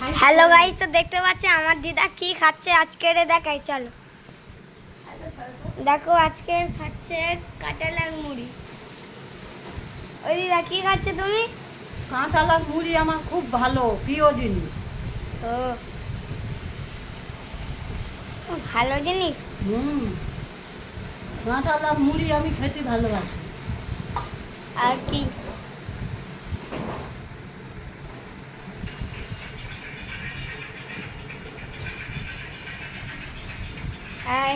Hello guys তো দেখতে পাচ্ছি আমার দিদা কি খাচ্ছে আজকের দেখাই চলো। দেখো আজকে খাচ্ছে কাঁঠাল আর মুড়ি। ওই দিদা কি খাচ্ছে তুমি? কাঁঠাল আর মুড়ি আমার খুব ভালো প্রিয় জিনিস। ও। ও, ভালো জিনিস? হুম। কাঁঠাল আর মুড়ি আমি খেতে ভালোবাসি। আর কি? হ্যাঁ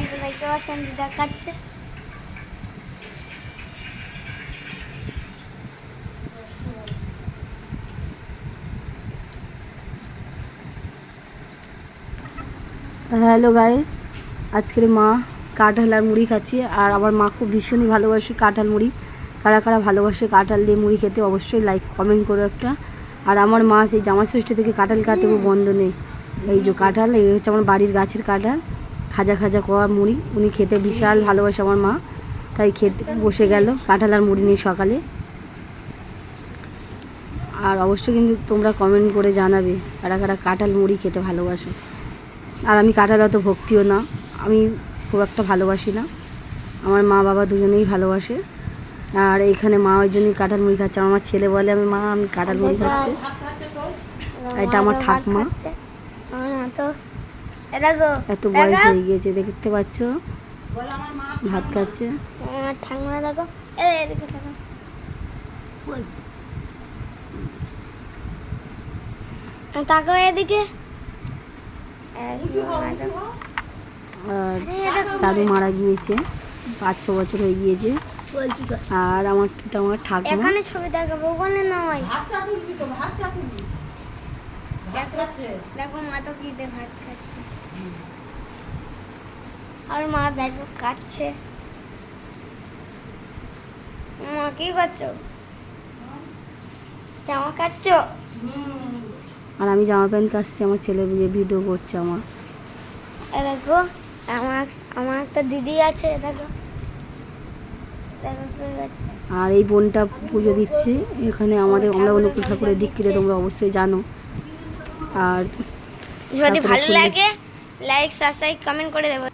হ্যালো গাইস, আজকের মা কাঁঠাল আর মুড়ি খাচ্ছি, আর আমার মা খুব ভীষণই ভালোবাসে কাঁঠাল মুড়ি। কারা কারা ভালোবাসে কাঁঠাল দিয়ে মুড়ি খেতে অবশ্যই লাইক কমেন্ট করো একটা। আর আমার মা সেই জামা ষষ্ঠী থেকে কাঁঠাল খাতে বন্ধ নেই। এই যে কাঁঠাল, এই হচ্ছে আমার বাড়ির গাছের কাঁঠাল। খাজা খাজা করা মুড়ি। উনি খেতে বিশাল ভালোবাসে আমার মা। তাই খেতে বসে গেল কাঁঠাল আর মুড়ি নিয়ে সকালে। আর অবশ্যই কিন্তু তোমরা কমেন্ট করে জানাবে কারা কারা কাঁঠাল মুড়ি খেতে ভালোবাসো। আর আমি কাঁঠাল অত ভক্তিও না, আমি খুব একটা ভালোবাসি না। আমার মা বাবা দুজনেই ভালোবাসে। আর এখানে মা ওই জন্যই কাঁঠাল মুড়ি খাচ্ছে। আমার ছেলে বলে, আমি মা, আমি কাঁঠাল মুড়ি খাচ্ছি। এটা আমার ঠাকুমা। তো এত বয়স হয়ে গিয়েছে দেখতে পাচ্ছ? বলে আমার মা ভাত খাচ্ছে? আমার ঠাকুমা দেখো তাকো এদিকে। আর দাদু। মারা গিয়েছে পাঁচ ছ বছর হয়ে গিয়েছে। আর আমার আমার ঠাকুমা? এখানে ছবি দেখাবো ওখানে নয়। দেখো মা তো কি ভাত খাচ্ছে। আর মা দেখো কাটছে। মা কি করছ? জামা কাটছো? আর আমি জামা প্যান্ট কাটছি আমার ছেলে বিয়ে ভিডিও করছে আমার। দেখো আমার আমার একটা দিদি আছে দেখো। আর এই বোনটা পুজো দিচ্ছে এখানে আমাদের আমরা অনুকূল ঠাকুরের দীক্ষিতে তোমরা অবশ্যই জানো। আর যদি ভালো লাগে লাইক সাবস্ক্রাইব কমেন্ট করে দেবো।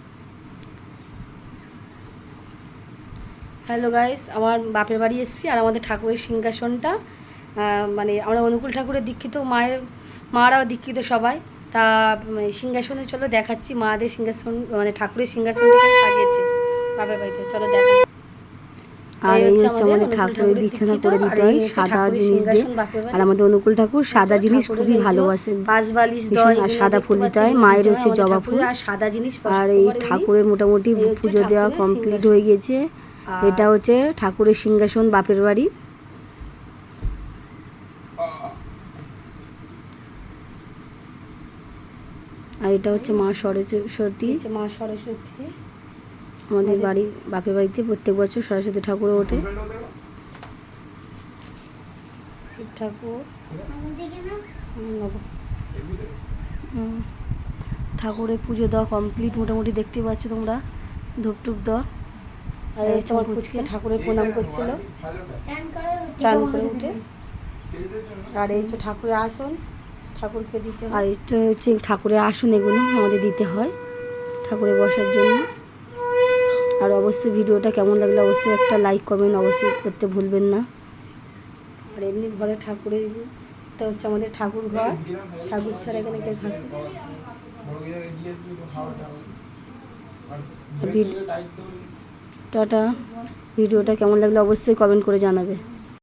হ্যালো গাইস আমার বাপের বাড়ি এসেছি আর আমাদের ঠাকুরের সিংহাসনটা মানে আমরা অনুকূল ঠাকুরের দীক্ষিত মায়ের, মারাও দীক্ষিত সবাই। তা সিংহাসনে চলো দেখাচ্ছি, মাদের সিংহাসন মানে ঠাকুরের সিংহাসনটা সাজিয়েছে বাপের বাড়িতে। চলো দেখা আর এই হচ্ছে আমাদের ঠাকুরের বিছানা করে দিতে হয় সাদা জিনিস দিয়ে আর আমাদের অনুকূল ঠাকুর সাদা জিনিস খুবই ভালোবাসেন। আর সাদা ফুল দিতে হয় মায়ের হচ্ছে জবা ফুল। আর সাদা জিনিস আর এই ঠাকুরের মোটামুটি পুজো দেওয়া কমপ্লিট হয়ে গেছে। এটা হচ্ছে ঠাকুরের সিংহাসন বাপের বাড়ি। আর এটা হচ্ছে মা সরস্বতী। মা সরস্বতী। আমাদের বাড়ি বাপের বাড়িতে প্রত্যেক বছর সরস্বতী ঠাকুর ওঠে। শিব ঠাকুর। ঠাকুরের পুজো দেওয়া কমপ্লিট মোটামুটি দেখতে পাচ্ছ তোমরা। ধূপ টুপ দেওয়া। আর পুচকে। ঠাকুরের প্রণাম করছিল। চান করে উঠে। আর এই ঠাকুরের আসন। ঠাকুরকে দিতে আর এটা হচ্ছে ঠাকুরের আসন এগুলো আমাদের দিতে হয়। ঠাকুরে বসার জন্য। আর অবশ্যই ভিডিওটা কেমন লাগলে অবশ্যই একটা লাইক কমেন্ট অবশ্যই করতে ভুলবেন না। আর এমনি ঘরে ঠাকুরের এটা হচ্ছে আমাদের ঠাকুর ঘর। ঠাকুর ছাড়া এখানে কেউ থাকে টাটা। ভিডিওটা কেমন লাগলে অবশ্যই কমেন্ট করে জানাবে।